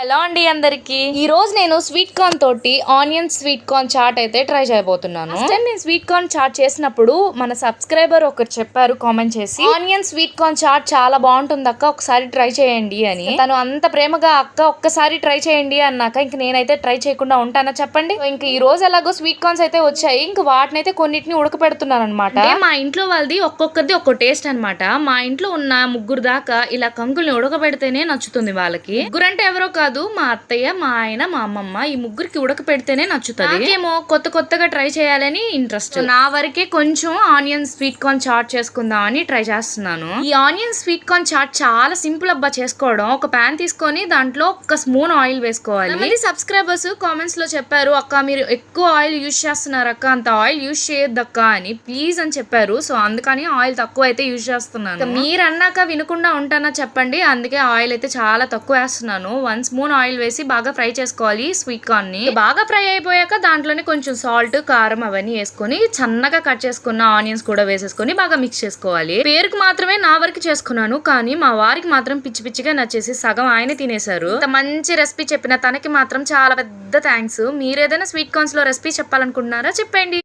Hello అండి అందరికి. ఈ రోజు నేను స్వీట్ కార్న్ తోటి ఆనియన్ స్వీట్ కార్న్ చాట్ అయితే ట్రై చేయబోతున్నాను. నేను స్వీట్ కార్న్ చాట్ చేసినప్పుడు మన సబ్స్క్రైబర్ ఒకరు చెప్పారు కామెంట్ చేసి ఆనియన్ స్వీట్ కార్న్ చాట్ చాలా బాగుంటుంది అక్క ఒకసారి ట్రై చేయండి అని. తను అంత ప్రేమగా అక్క ఒక్కసారి ట్రై చేయండి అన్నాక ఇంక నేనైతే ట్రై చేయకుండా ఉంటానా చెప్పండి? ఇంక ఈ రోజు ఎలాగో స్వీట్ కార్న్స్ అయితే వచ్చాయి. ఇంక వాటినైతే కొన్నిటిని ఉడకపెడుతున్నాను అనమాట మా ఇంట్లో వాళ్ళది ఒక్కొక్కరిది ఒక్కో టేస్ట్ అన్నమాట. మా ఇంట్లో ఉన్న ముగ్గురు దాకా ఇలా కంకుల్ని ఉడకబెడితేనే నచ్చుతుంది వాళ్ళకి. ముగ్గురు అంటే ఎవరో కాదు. మా అత్తయ్య మా ఆయన మా అమ్మమ్మ ఈ ముగ్గురికి ఉడకపెడితేనే నచ్చుతుంది. నాకేమో కొత్త కొత్తగా ట్రై చేయాలని ఇంట్రెస్ట్. నా వరకే కొంచెం ఆనియన్ స్వీట్ కార్న్ చాట్ చేసుకుందాం అని ట్రై చేస్తున్నాను. ఈ ఆనియన్ స్వీట్ కార్న్ చాట్ చాలా సింపుల్ అబ్బా చేసుకోవడం. ఒక ప్యాన్ తీసుకొని దాంట్లో ఒక స్పూన్ ఆయిల్ వేసుకోవాలి. సబ్స్క్రైబర్స్ కామెంట్స్లో చెప్పారు అక్క మీరు ఎక్కువ ఆయిల్ యూజ్ చేస్తున్నారు అక్క అంత ఆయిల్ యూజ్ చేయొద్దు అక్క అని. ప్లీజ్ అని చెప్పారు. సో అందుకని ఆయిల్ తక్కువ అయితే యూజ్ చేస్తున్నాను. మీరు అన్నాక వినకుండా ఉంటానా చెప్పండి. అందుకే ఆయిల్ అయితే చాలా తక్కువ వేస్తున్నాను. వన్ స్పూన్ ఆయిల్ వేసి బాగా ఫ్రై చేసుకోవాలి స్వీట్ కార్న్ని బాగా ఫ్రై అయిపోయాక దాంట్లోనే కొంచెం సాల్ట్ కారం అవన్నీ వేసుకొని సన్నగా కట్ చేసుకున్న ఆనియన్స్ కూడా వేసేసుకొని బాగా మిక్స్ చేసుకోవాలి. పేరుకు మాత్రమే నా వరకు చేసుకున్నాను కానీ మా వారికి మాత్రం పిచ్చి పిచ్చిగా నచ్చేసి సగం ఆయన తినేశారు. మంచి రెసిపీ చెప్పిన తనకి మాత్రం చాలా పెద్ద థ్యాంక్స్ మీరు ఏదైనా స్వీట్ కార్న్స్లో రెసిపీ చెప్పాలనుకుంటున్నారా చెప్పండి.